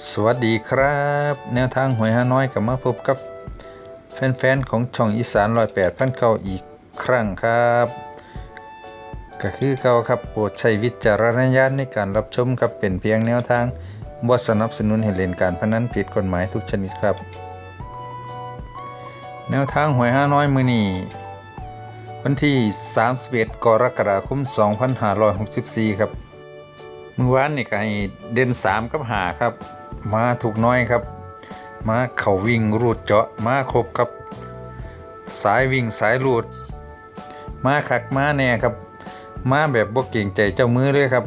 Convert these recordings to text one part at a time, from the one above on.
สวัสดีครับ แนวทางหวยฮาน้อยกลับมาพบกับ แฟนๆ ของช่องอีสานรอยแปดพันเก้าอีกครั้งครับ ก็คือเก่าครับโปรดใช้วิจารณญาณในการรับชมครับเป็นเพียงแนวทางบ่สนับสนุนให้เล่นการพนันผิดกฎหมายทุกชนิดครับ แนวทางหวยฮาน้อยมือนี้วันที่ 31 กรกฎาคม 2564 ครับมือวานนี่ก็ให้เด่นสามกับหาครับ มาถูกน้อยครับ มาเข่าวิ่งรูดเจาะมาครบครับ สายวิ่งสายรูด มาคักมาแน่ครับ มาแบบบ่เก่งใจเจ้ามือเลยครับ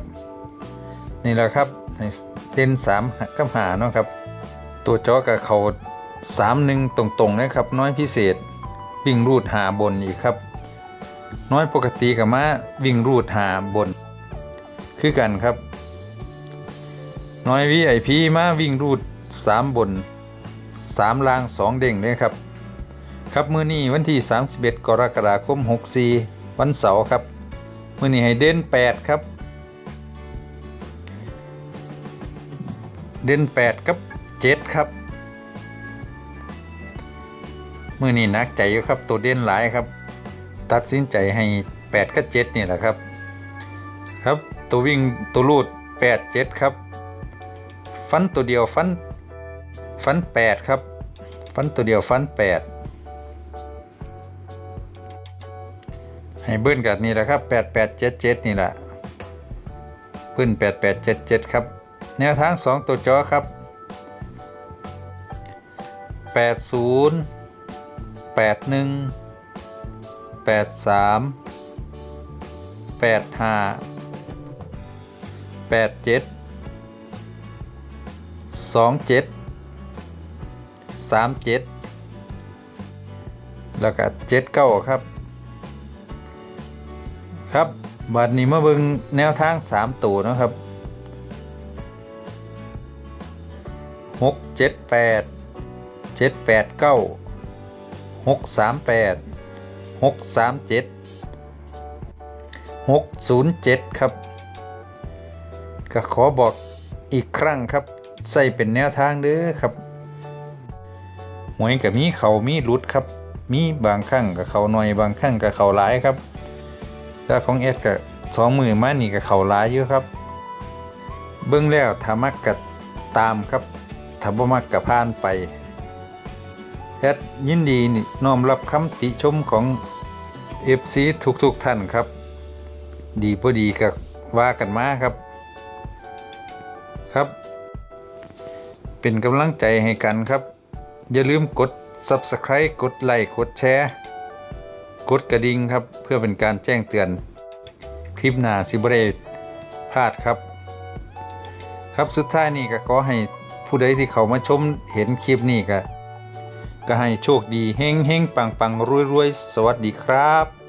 นี่แหละครับให้เด่นสามกับหาเนาะครับ ตัวเจาะกับเขาสามหนึ่งตรงๆนะครับ น้อยพิเศษวิ่งรูดหาบนอีกครับ น้อยปกติกับมาวิ่งรูดหาบน คือกันครับ น้อยวีไอพีมาวิ่งรูด3บน3ลาง2เด้งเลยครับ ครับมือนี้วันที่ 31 กรกฎาคม 64 วันเสาร์ครับ มือนี้ให้เด่น 8 ครับ เด่น 8 กับ 7 ครับ มือนี้นักใจอยู่ครับ ตัวเด่นหลายครับ ตัดสินใจให้ 8 กับ 7 นี่แหละครับ ครับ ตัววิ่งตัวรูดแปดเจ็ดครับ ฟันตัวเดียวฟันฟันแปดครับ ฟันตัวเดียวฟันแปดให้เบิ้ลกับนี่แหละครับแปดแปดเจ็ดเจ็ดนี่แหละเบิ้ลแปดแปดเจ็ดเจ็ดครับ แนวทางสองตัวจอครับแปดศูนย์แปดหนึ่งแปดสามแปดห้าแปดเจ็ด สองเจ็ดสามเจ็ดแล้วก็เจ็ดเก้าครับ ครับบัดนี้มาเบิ่งแนวทางสามตัวนะครับหกเจ็ดแปดเจ็ดแปดเก้าหกสามแปดหกสามเจ็ดหกศูนย์เจ็ดครับ ก็ขอบอกอีกครั้งครับ ใส่เป็นแนวทางเด้อครับหวยกับมีเขามีรุดครับ มีบางครั้งกับเขาหน่อยบางครั้งกับเขาหลายครับแต่ของเอสกับสองมือมานี่กับเขาหลายอยู่ครับ เบื้องแล้วถ้ามักกับตามครับถ้าบ่มักกับผ่านไปแอดยินดีนี่น้อมรับคำติชมของ FC ทุกๆท่านครับ ดีพอดีกับว่ากันมาครับ ครับ เป็นกำลังใจให้กันครับ อย่าลืมกด Subscribe กดไลค์กดแชร์ กดกระดิ่งครับ เพื่อเป็นการแจ้งเตือน คลิปหน้าสิบเรพลาดครับ ครับสุดท้ายนี่ก็ขอให้ผู้ใดที่เขามาชมเห็นคลิปนี้ก็ก็ให้โชคดีเฮงเฮงปังปังรวยรวยสวัสดีครับ